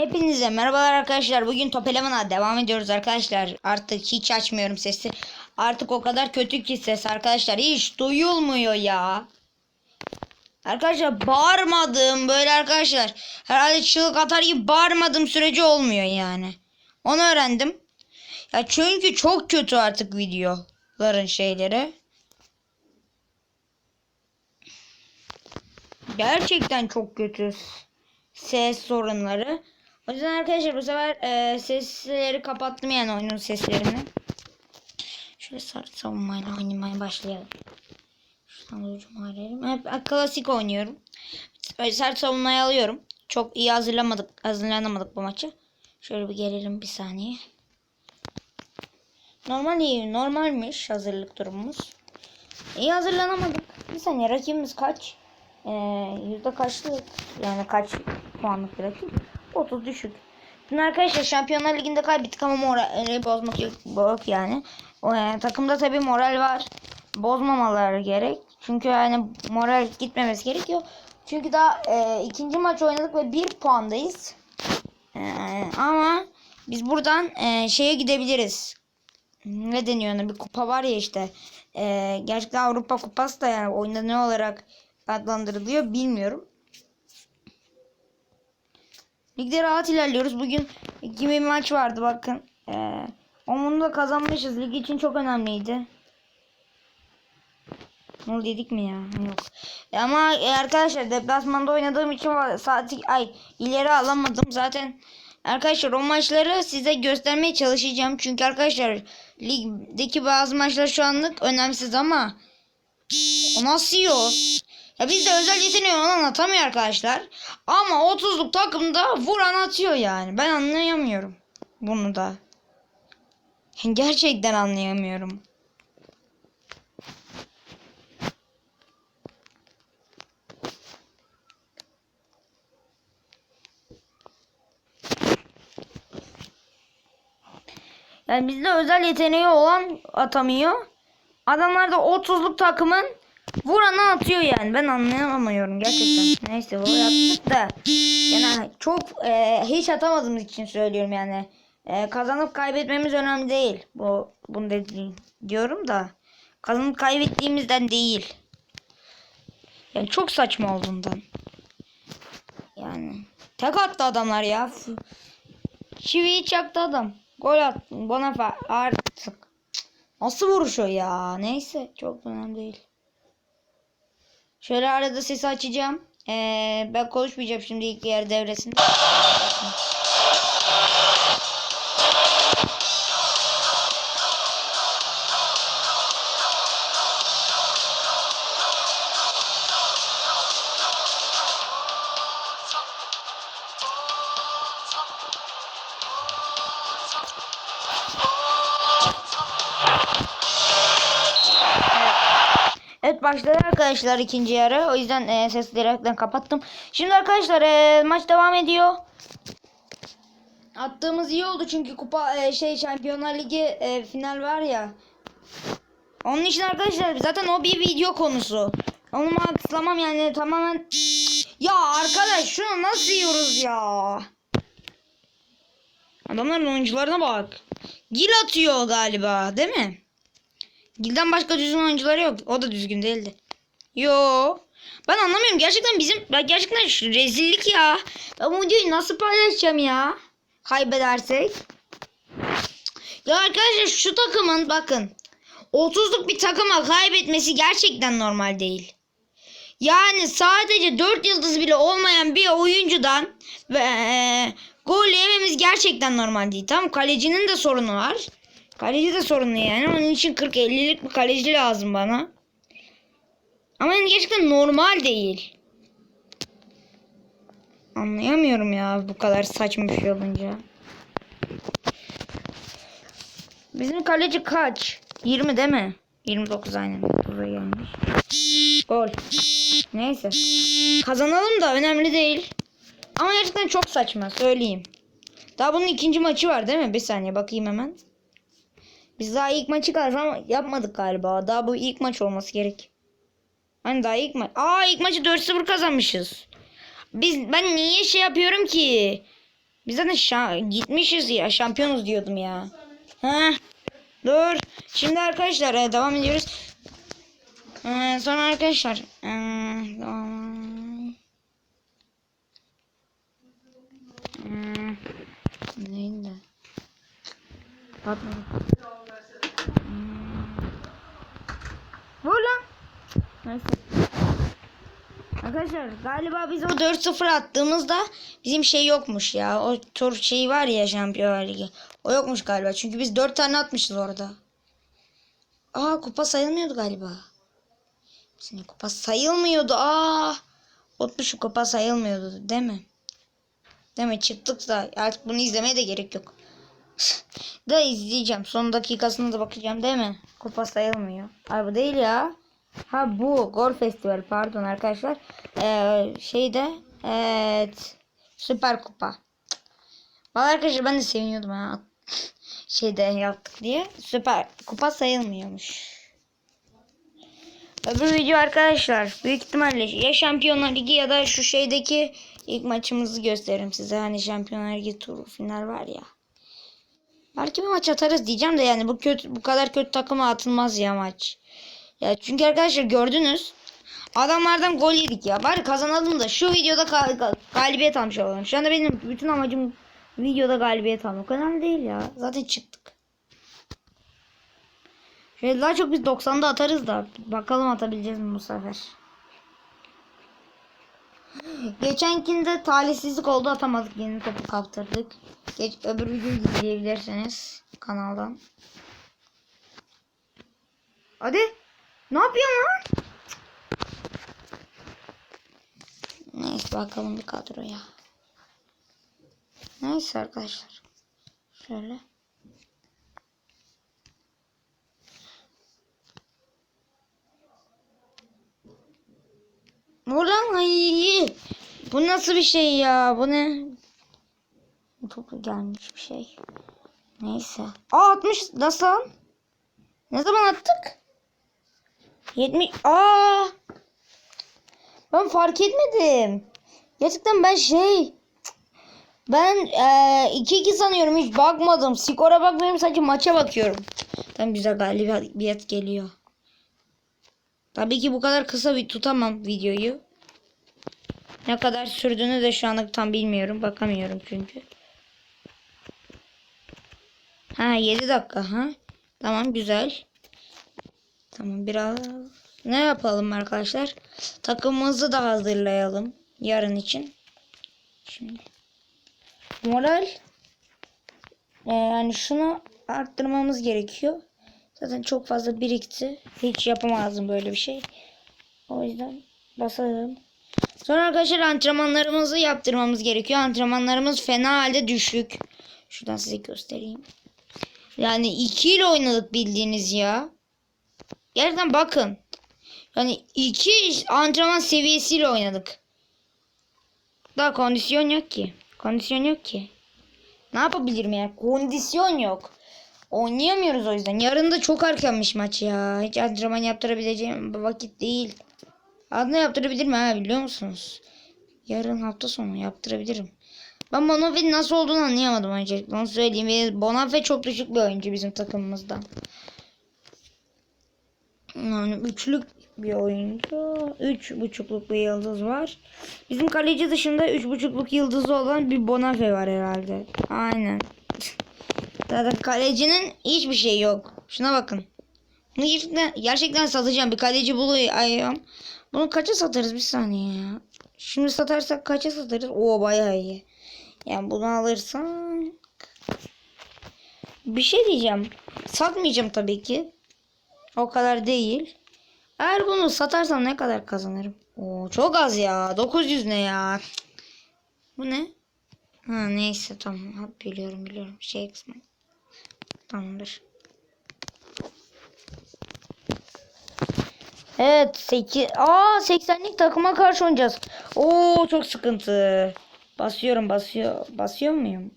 Hepinize merhabalar arkadaşlar. Bugün Top Eleven'a devam ediyoruz arkadaşlar. Artık hiç açmıyorum sesi. Artık o kadar kötü ki ses arkadaşlar. Hiç duyulmuyor ya. Arkadaşlar bağırmadım böyle arkadaşlar. Herhalde çığlık atar gibi bağırmadığım sürece olmuyor yani. Onu öğrendim. Ya çünkü çok kötü artık videoların şeyleri. Gerçekten çok kötü ses sorunları. O yüzden arkadaşlar bu sefer e, sesleri kapattım yani oyunun seslerini. Şöyle sarı savunmayla oynamaya başlayalım. Şuradan ucumu arayalım. Hep klasik oynuyorum. Böyle sert savunmayı alıyorum. Çok iyi hazırlamadık, hazırlanamadık bu maçı. Şöyle bir gelelim bir saniye. Normal iyi, normalmiş hazırlık durumumuz. İyi hazırlanamadık. Bir saniye rakibimiz kaç? Ee, yüzde kaçlı yani kaç puanlık bir rakip? 30 düşük. Dün arkadaşlar Şampiyonlar Ligi'nde kaybettik ama morali bozmak yok, yok yani. O, yani. Takımda tabii moral var. Bozmamaları gerek. Çünkü yani moral gitmemesi gerekiyor. Çünkü daha e, ikinci maç oynadık ve bir puandayız. E, ama biz buradan e, şeye gidebiliriz. Ne deniyor ona? Bir kupa var ya işte. E, gerçekten Avrupa Kupası da yani ne olarak adlandırılıyor bilmiyorum. Ligde rahat ilerliyoruz. Bugün gibi bir maç vardı bakın. Ee, onu da kazanmışız. Lig için çok önemliydi. Ne dedik mi ya? Yok. E ama e, arkadaşlar deplasmanda oynadığım için saati ay ileri alamadım. Zaten arkadaşlar o maçları size göstermeye çalışacağım. Çünkü arkadaşlar ligdeki bazı maçlar şu anlık önemsiz ama o nasıl yiyor? Ya bizde özel yeteneği olan atamıyor arkadaşlar. Ama 30'luk takımda vuran atıyor yani. Ben anlayamıyorum bunu da. Gerçekten anlayamıyorum. Yani bizde özel yeteneği olan atamıyor. Adamlar da 30'luk takımın vuranı atıyor yani. Ben anlayamıyorum gerçekten. Neyse o yaptık da. Yani çok e, hiç atamadığımız için söylüyorum yani. E, kazanıp kaybetmemiz önemli değil. Bu bunu dediğim diyorum da. Kazanıp kaybettiğimizden değil. Yani çok saçma olduğundan. Yani tek attı adamlar ya. Çiviyi çaktı adam. Gol attı. Bana artık. Nasıl vuruş ya? Neyse çok önemli değil. Şöyle arada sesi açacağım. Ee, ben konuşmayacağım şimdi ilk yer devresinde. Başladı arkadaşlar ikinci yarı. O yüzden e, sesi direkten kapattım. Şimdi arkadaşlar e, maç devam ediyor. Attığımız iyi oldu çünkü kupa e, şey Şampiyonlar Ligi e, final var ya. Onun için arkadaşlar zaten o bir video konusu. Onu maxlamam yani tamamen Ya arkadaş şunu nasıl yiyoruz ya? Adamların oyuncularına bak. Gil atıyor galiba değil mi? Gilden başka düzgün oyuncuları yok. O da düzgün değildi. Yo. Ben anlamıyorum. Gerçekten bizim ya gerçekten rezillik ya. Ben bu videoyu nasıl paylaşacağım ya? Kaybedersek. Ya arkadaşlar şu takımın bakın. 30'luk bir takıma kaybetmesi gerçekten normal değil. Yani sadece 4 yıldız bile olmayan bir oyuncudan ve e, gol yememiz gerçekten normal değil. Tamam kalecinin de sorunu var. Kaleci de sorunlu yani. Onun için 40-50'lik bir kaleci lazım bana. Ama yani gerçekten normal değil. Anlayamıyorum ya bu kadar saçma bir şey olunca. Bizim kaleci kaç? 20 değil mi? 29 aynen. Buraya gelmiş. Gol. Neyse. Kazanalım da önemli değil. Ama gerçekten çok saçma söyleyeyim. Daha bunun ikinci maçı var değil mi? Bir saniye bakayım hemen. Biz daha ilk maçı kazan yapmadık galiba. Daha bu ilk maç olması gerek. Hani daha ilk maç. Aa ilk maçı 4-0 kazanmışız. Biz ben niye şey yapıyorum ki? Biz zaten şa- gitmişiz ya. Şampiyonuz diyordum ya. Heh. Dur. Şimdi arkadaşlar e, devam ediyoruz. Ee, sonra arkadaşlar. devam- Hmm, neydi? Batmadı. Hmm. Vur lan. Neyse. Arkadaşlar galiba biz o 4-0 attığımızda bizim şey yokmuş ya. O tur şeyi var ya Şampiyonlar Ligi. O yokmuş galiba. Çünkü biz 4 tane atmışız orada. Aa kupa sayılmıyordu galiba. Senin kupa sayılmıyordu. Aa. Unutmuşum kupa sayılmıyordu değil mi? Değil mi? Çıktık da artık bunu izlemeye de gerek yok. Da izleyeceğim. Son dakikasına da bakacağım değil mi? Kupa sayılmıyor. Ay bu değil ya. Ha bu Gol Festival pardon arkadaşlar. Ee, şeyde evet Süper Kupa. Vallahi arkadaşlar ben de seviniyordum ha. Şeyde yaptık diye. Süper Kupa sayılmıyormuş. Öbür video arkadaşlar büyük ihtimalle ya Şampiyonlar Ligi ya da şu şeydeki ilk maçımızı gösteririm size. Hani Şampiyonlar Ligi turu final var ya. Belki bir maç atarız diyeceğim de yani bu kötü bu kadar kötü takıma atılmaz ya maç. Ya çünkü arkadaşlar gördünüz. Adamlardan gol yedik ya. Bari kazanalım da şu videoda ga- ga- galibiyet almış olalım. Şu anda benim bütün amacım videoda galibiyet almak. Önemli değil ya. Zaten çıktık. Şöyle daha çok biz 90'da atarız da. Bakalım atabileceğiz mi bu sefer. Geçenkinde talihsizlik oldu atamadık. Yeni topu kaptırdık. Geç, öbür videoyu izleyebilirsiniz kanaldan. Hadi. Ne yapıyorsun lan? Neyse bakalım bir kadroya. Neyse arkadaşlar. Şöyle. Ulan ay. Bu nasıl bir şey ya? Bu ne? Çok gelmiş bir şey. Neyse. Aa 60 nasıl? Ne zaman attık? 70 Aa! Ben fark etmedim. Gerçekten ben şey ben 2-2 sanıyorum hiç bakmadım. Skora bakmıyorum sadece maça bakıyorum. Tam güzel galibiyet geliyor. Tabii ki bu kadar kısa bir tutamam videoyu. Ne kadar sürdüğünü de şu anlık tam bilmiyorum. Bakamıyorum çünkü. Ha 7 dakika ha. Tamam güzel. Tamam biraz ne yapalım arkadaşlar? Takımımızı da hazırlayalım yarın için. Şimdi moral ee, yani şunu arttırmamız gerekiyor. Zaten çok fazla birikti. Hiç yapamazdım böyle bir şey. O yüzden basalım. Sonra arkadaşlar antrenmanlarımızı yaptırmamız gerekiyor. Antrenmanlarımız fena halde düşük. Şuradan size göstereyim. Yani 2 ile oynadık bildiğiniz ya. Gerçekten bakın. Yani 2 antrenman seviyesiyle oynadık. Daha kondisyon yok ki. Kondisyon yok ki. Ne yapabilirim ya? Kondisyon yok. Oynayamıyoruz o yüzden. Yarın da çok erkenmiş maç ya. Hiç antrenman yaptırabileceğim vakit değil. Adına yaptırabilirim ha biliyor musunuz? Yarın hafta sonu yaptırabilirim. Ben Bonafe'nin nasıl olduğunu anlayamadım öncelikle. Onu söyleyeyim. Bonafe çok düşük bir oyuncu bizim takımımızda. Yani üçlük bir oyuncu. Üç buçukluk bir yıldız var. Bizim kaleci dışında üç buçukluk yıldızı olan bir Bonafe var herhalde. Aynen. Zaten kalecinin hiçbir şey yok. Şuna bakın. Bunu gerçekten, gerçekten satacağım. Bir kaleci bulayım. Bunu kaça satarız bir saniye ya. Şimdi satarsak kaça satarız? Oo bayağı iyi. Yani bunu alırsam bir şey diyeceğim. Satmayacağım tabii ki. O kadar değil. Eğer bunu satarsam ne kadar kazanırım? Oo çok az ya. 900 ne ya? Bu ne? Ha neyse tamam. Biliyorum biliyorum. Şey kısmı. Tamamdır. Evet 8. Aa 80'lik takıma karşı oynayacağız. Oo çok sıkıntı. Basıyorum basıyor. Basıyor muyum?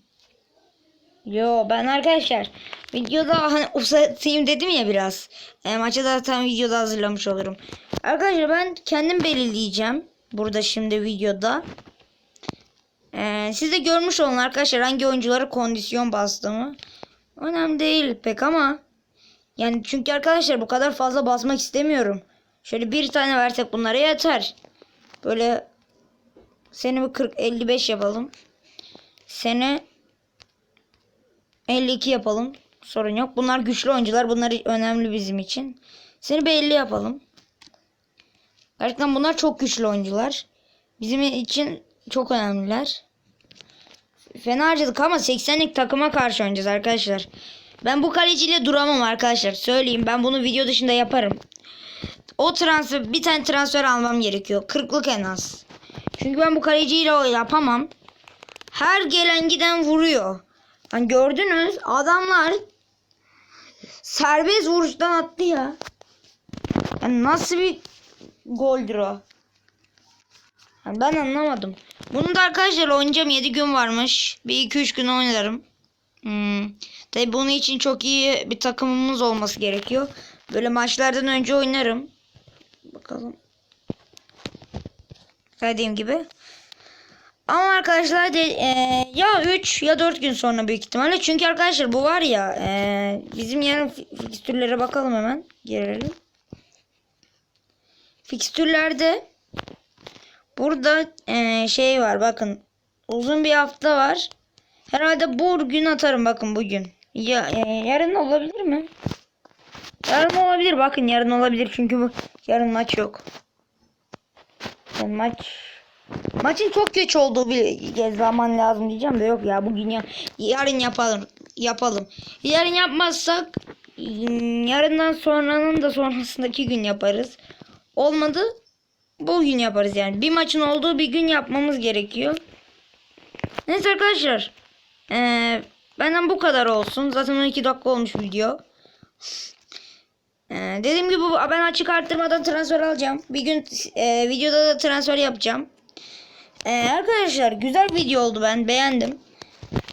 Yo ben arkadaşlar videoda hani uzatayım dedim ya biraz. E, maçı zaten videoda hazırlamış olurum. Arkadaşlar ben kendim belirleyeceğim. Burada şimdi videoda. Ee, siz de görmüş olun arkadaşlar hangi oyunculara kondisyon bastığımı. Önemli değil pek ama yani çünkü arkadaşlar bu kadar fazla basmak istemiyorum. Şöyle bir tane versek bunlara yeter. Böyle seni bir 40 55 yapalım. Seni 52 yapalım. Sorun yok. Bunlar güçlü oyuncular. Bunlar önemli bizim için. Seni bir 50 yapalım. Gerçekten bunlar çok güçlü oyuncular. Bizim için çok önemliler. Fena harcadık ama 80'lik takıma karşı oynayacağız arkadaşlar. Ben bu kaleciyle duramam arkadaşlar. Söyleyeyim ben bunu video dışında yaparım. O transfer bir tane transfer almam gerekiyor. 40'lık en az. Çünkü ben bu kaleciyle o yapamam. Her gelen giden vuruyor. Hani gördünüz adamlar serbest vuruştan attı ya. Yani nasıl bir goldür o? Ben anlamadım. Bunu da arkadaşlar oynayacağım 7 gün varmış. Bir 2-3 gün oynarım. Hmm. Tabi bunun için çok iyi bir takımımız olması gerekiyor. Böyle maçlardan önce oynarım. Bakalım. Dediğim gibi. Ama arkadaşlar de, e, ya 3 ya 4 gün sonra büyük ihtimalle. Çünkü arkadaşlar bu var ya e, bizim yarın fi- fikstürlere bakalım hemen. Gelelim. Fikstürlerde burada e, şey var bakın. Uzun bir hafta var. Herhalde bugün atarım bakın bugün. Ya, e, yarın olabilir mi? Yarın olabilir bakın yarın olabilir çünkü bu yarın maç yok. Yani maç maçın çok geç olduğu bir zaman lazım diyeceğim de yok ya bugün ya yarın yapalım yapalım. Yarın yapmazsak yarından sonranın da sonrasındaki gün yaparız. Olmadı bugün yaparız yani. Bir maçın olduğu bir gün yapmamız gerekiyor. Neyse arkadaşlar. Ee, benden bu kadar olsun. Zaten 12 dakika olmuş video. Ee, dediğim gibi ben açık arttırmadan transfer alacağım. Bir gün e, videoda da transfer yapacağım. Ee, arkadaşlar güzel video oldu ben beğendim.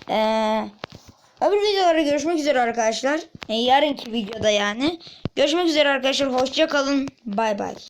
Ee, öbür videolarda görüşmek üzere arkadaşlar. Ee, yarınki videoda yani. Görüşmek üzere arkadaşlar. Hoşça kalın. Bay bay.